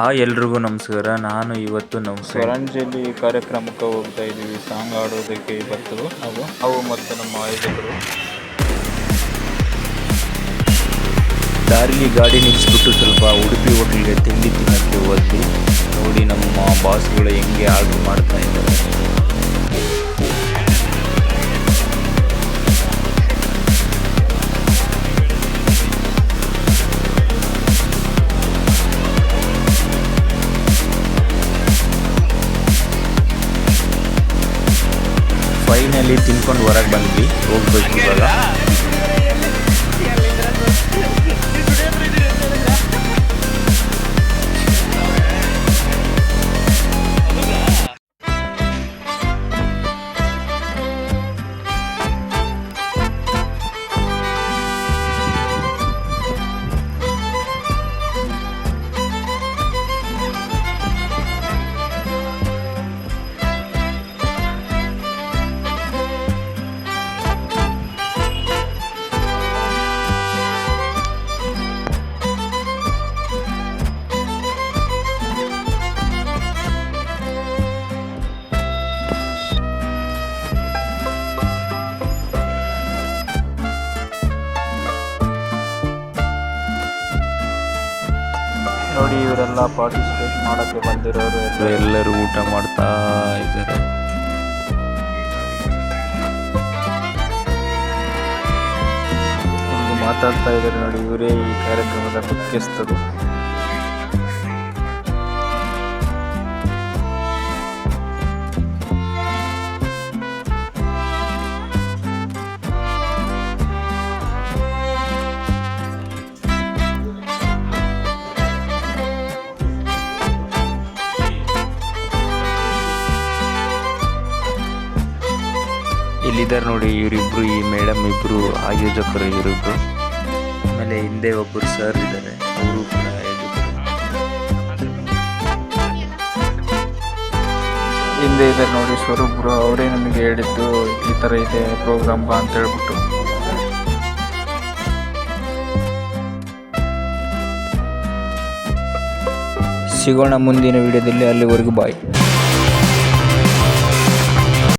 ಆ ಎಲ್ರಿಗೂ ನಮಸ್ಕಾರ. ನಾನು ಇವತ್ತು ನಮ್ಮ ಸ್ವರಂಜಲಿ ಕಾರ್ಯಕ್ರಮಕ್ಕೆ ಹೋಗ್ತಾ ಇದ್ದೀವಿ. ಸಾಂಗ್ ಆಡೋದಕ್ಕೆ ಇವತ್ತು. ನಾವು ಅವು ಮತ್ತು ನಮ್ಮ ಆಯೋಜಕರು. ದಾರಿಲಿ ಗಾಡಿ ನಿಲ್ಲಿಸ್ಬಿಟ್ಟು ಸ್ವಲ್ಪ ಉಡುಪಿ ಹೋಟೆಲ್ಗೆ ತಿಂಡಿ ತಿನ್ನೋಕ್ಕೆ ಹೋದ್ವಿ. ನೋಡಿ ನಮ್ಮ ಬಾಸ್ಗಳು ಹೆಂಗೆ ಆರ್ಡ್ರ್ ಮಾಡ್ತಾ ಇದ್ದಾರೆ. ಫೈನಲಿ ತಿನ್ಕೊಂಡು ಹೊರಗೆ ಬಂದ್ವಿ ಹೋಗ್ಬೇಕು ಇವಾಗ. ನೋಡಿ ಇವರೆಲ್ಲ ಪಾರ್ಟಿಸಿಪೇಟ್ ಮಾಡಕ್ಕೆ ಬಂದಿರೋರು ಎಲ್ಲ. ಎಲ್ಲರೂ ಊಟ ಮಾಡ್ತಾ ಇದ್ದಾರೆ. ಮಾತಾಡ್ತಾ ಇದ್ದಾರೆ ನೋಡಿ ಇವರೇ ಈ ಕಾರ್ಯಕ್ರಮದ ಮುಖ್ಯಸ್ಥರು. ಇಲ್ಲಿದ್ದಾರೆ ನೋಡಿ ಇವರಿಬ್ರು, ಈ ಮೇಡಮ್ ಇಬ್ರು, ಆಯೋಜಕರು ಇವರಿಬ್ರು. ಆಮೇಲೆ ಹಿಂದೆ ಒಬ್ಬರು ಸರ್ ಇದ್ದಾರೆ, ಅವರು ಕೂಡ ಹಿಂದೆ ಇದ್ದಾರೆ ನೋಡಿ ಸ್ವರೂಪ್ರು ಅವರೇ ನಮಗೆ ಹೇಳಿದ್ದು ಈ ಥರ ಇದೆ, ಪ್ರೋಗ್ರಾಮ್ ಬಾ ಅಂತ ಹೇಳ್ಬಿಟ್ಟು. ಸಿಗೋಣ ಮುಂದಿನ ವಿಡಿಯೋದಲ್ಲಿ, ಅಲ್ಲಿವರೆಗೂ ಬಾಯ್.